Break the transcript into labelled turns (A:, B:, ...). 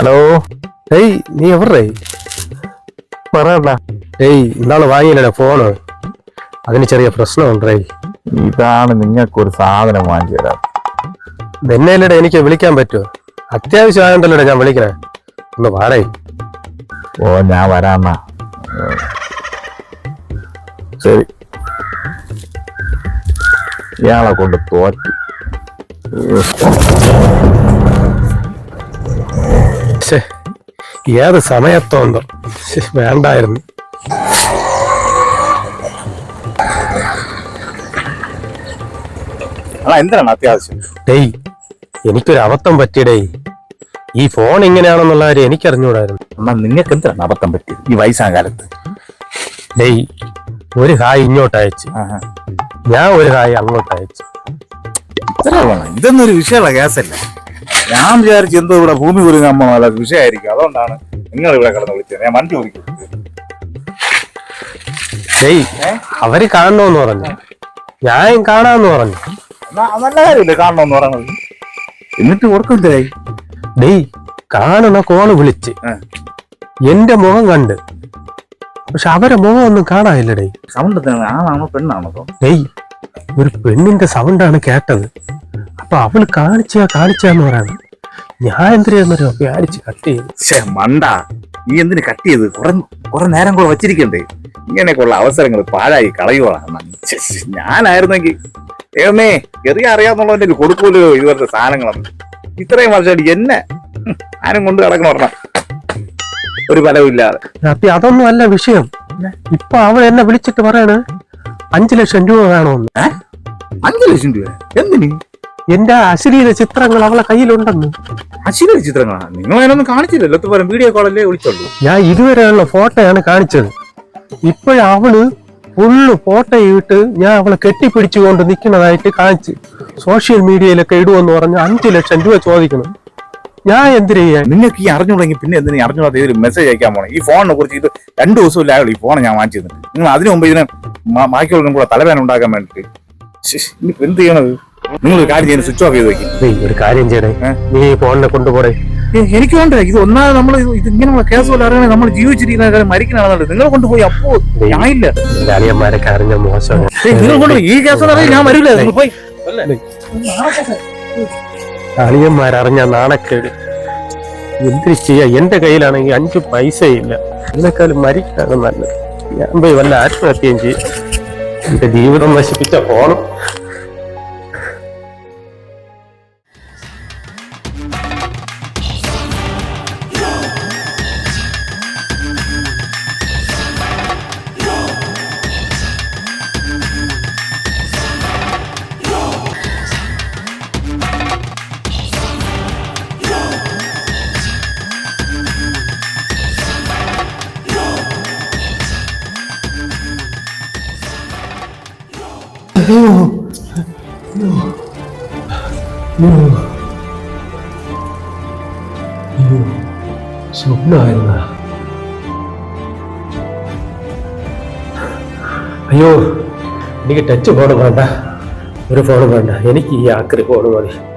A: Hello? ഏയ് നീ എവിടെ? പറയണ്ട ഏയ് ഇന്നാൾ വാങ്ങിയില്ലേ ഫോണ്. അതിന് ചെറിയ പ്രശ്നമുണ്ടേ.
B: ഇതാണ് നിങ്ങൾക്കൊരു സാധനം വാങ്ങി തരാം
A: നിന്നെയല്ലേ എനിക്ക് വിളിക്കാൻ പറ്റുമോ അത്യാവശ്യമായോണ്ടല്ലേ ഞാൻ വിളിക്കണേ. ഒന്ന് വാടേ.
B: ഓ ഞാൻ വരാന്നാ. ശരി. ഇയാളെ കൊണ്ട് തോറ്റി.
A: ശ്ശേ, ഏത് സമയത്തോണ്ടോ വേണ്ടായിരുന്നു.
B: എന്തിനാണ് അത്യാവശ്യം?
A: ഡേയ് എനിക്കൊരു അബദ്ധം പറ്റിയടേ ഈ ഫോൺ ഇങ്ങനെയാണെന്നുള്ള കാര്യം എനിക്കറിഞ്ഞൂടായിരുന്നു.
B: എന്നാ നിങ്ങൾക്ക് എന്തിനാണ് അബദ്ധം പറ്റിയത് ഈ വയസ്സാം കാലത്ത്?
A: ഡേയ് ഒരു ഹായ് ഇങ്ങോട്ട് അയച്ചു ഞാൻ ഒരു ഹായ് അങ്ങോട്ട് അയച്ചു
B: ഇതൊന്നും ഒരു വിഷയമുള്ള കേസല്ല? ഞാൻ വിചാരിച്ചു എന്തോ ഇവിടെ ഭൂമി കുരുങ്ങ അമ്മ നല്ല വിഷയമായിരിക്കും അതുകൊണ്ടാണ് നിങ്ങൾ ഇവിടെ കിടന്ന് വിളിച്ചത്. ഞാൻ വണ്ടി ഓടിക്കും.
A: അവർ കാണണമെന്ന് പറഞ്ഞു. ഞാൻ കാണാന്ന് പറഞ്ഞു.
B: നല്ല കാര്യമില്ലേ കാണണമെന്ന് പറഞ്ഞത്? എന്നിട്ട് ഓർക്കുന്നില്ലായി
A: ഡേയ് കാണുന്ന കോൾ വിളിച്ച്. എന്റെ മുഖം കണ്ട്. പക്ഷെ അവരെ മുഖം ഒന്നും കാണാനില്ല ഡേയ്.
B: സൗണ്ട് ആണാണോ പെണ്ണാണോ?
A: ഡേയ് ഒരു പെണ്ണിന്റെ സൗണ്ടാണ് കേട്ടത്. അപ്പൊ അവൾ കാണിച്ച കാണിച്ചാന്ന് പറയാണ്. ഞാൻ എന്തിനാന്നറിയോ വ്യാരിച്ച് കട്ട് ചെയ്തു
B: മണ്ട. നീ എന്തിന് കട്ട് ചെയ്ത്? കുറെ കുറെ നേരം കൂടെ വച്ചിരിക്കണ്ടേ? ഇങ്ങനെയൊക്കെയുള്ള അവസരങ്ങൾ പാഴായി കളയുവാണ് ഞാനായിരുന്നെങ്കിൽ. ഏമേ എറിയ അറിയാന്നുള്ളതിന്റെ കൊടുക്കൂലോ ഇതുപോലത്തെ സാധനങ്ങളൊന്നും? ഇത്രയും വർഷമായിട്ട് എന്നെ ഹും, ആരും കൊണ്ട് കിടക്കണ പറഞ്ഞ ഒരു ഫലമില്ലാതെ
A: അപ്പൊ അതൊന്നും അല്ല വിഷയം. ഇപ്പൊ അവൾ എന്നെ വിളിച്ചിട്ട് പറയാണ് അഞ്ചു ലക്ഷം രൂപ വേണമെന്ന്
B: അഞ്ചു ലക്ഷം രൂപ? എന്തിന്?
A: എന്റെ അശ്ലീല ചിത്രങ്ങൾ അവളെ കയ്യിലുണ്ടെന്ന്.
B: അശ്ലീല ചിത്രങ്ങളാണ് നിങ്ങൾ അതിനൊന്നും കാണിച്ചില്ലല്ലോ എത്ര വീഡിയോ കോളല്ലേ വിളിച്ചോളൂ.
A: ഞാൻ ഇതുവരെയുള്ള ഫോട്ടോയാണ് കാണിച്ചത്. ഇപ്പോഴവൾ ഫുള്ള് ഫോട്ടോ ഇട്ട് ഞാൻ അവളെ കെട്ടിപ്പിടിച്ചുകൊണ്ട് നിൽക്കുന്നതായിട്ട് കാണിച്ച് സോഷ്യൽ മീഡിയയിലൊക്കെ ഇടുമെന്ന് പറഞ്ഞ് അഞ്ചു ലക്ഷം രൂപ ചോദിക്കണം. ഞാൻ എന്തിനു ചെയ്യാൻ?
B: നിങ്ങൾക്ക് ഈ അറിഞ്ഞുകൂടെങ്കിൽ പിന്നെ എന്തിനാ അറിഞ്ഞുകൂടാതെ ഒരു മെസ്സേജ് അയക്കാൻ പോണേ? ഈ ഫോണിനെ കുറിച്ച് ഇത് രണ്ടു ദിവസമില്ല ഈ ഫോൺ ഞാൻ വാങ്ങിച്ചിരുന്നു. നിങ്ങൾ അതിനു മുമ്പ് ഇതിനെ ബാക്കിയുള്ളവർക്കും കൂടെ തലവേദന ഉണ്ടാക്കാൻ വേണ്ടിട്ട് ശ്ശ്, എന്ത് ചെയ്യണത്? നിങ്ങൾ ഒരു കാര്യം ചെയ്യുന്നത് സ്വിച്ച് ഓഫ് ചെയ്ത് വെക്കും.
A: ഡേയ്, ഒരു കാര്യം ചെയ്യണേ നീ ഈ ഫോണിനെ കൊണ്ടുപോടെ.
B: എനിക്ക് വേണ്ട? ഇത് ഒന്നാമത് നമ്മൾ ഇത് ഇങ്ങനെയുള്ള കേസ് പോലെ അറിയണേ നമ്മൾ ജീവിച്ചിരിക്കുന്ന കാര്യം മരിക്കണാണെന്നുള്ളത് നിങ്ങൾ കൊണ്ടുപോയി അപ്പോ ഞാനില്ല.
A: അളിയന്മാരൊക്കെ അറിഞ്ഞ മോശം.
B: നിങ്ങൾ കൊണ്ടുപോയി ഈ കേസ് അറിയാൻ ഞാൻ വരില്ല. നിങ്ങൾ പോയി.
A: അളിയന്മാരറിഞ്ഞ നാണക്കേട്. എന്തിനു ചെയ്യാ? എന്റെ കയ്യിലാണെങ്കിൽ അഞ്ചു പൈസയില്ല. ഇതിനേക്കാളും മരിക്കാതെ നല്ലത്. ഞാൻ പോയി വല്ല ആത്മഹത്യയും ചെയ്യും. എന്റെ ജീവിതം നശിപ്പിച്ച ഫോണും സ്വപ്നമായിരുന്ന അയ്യോ. എനിക്ക് ടച്ച് ഫോൺ വേണ്ട. ഒരു ഫോൺ വേണ്ട. എനിക്ക് ഈ ആക്രി ഫോൺ മതി.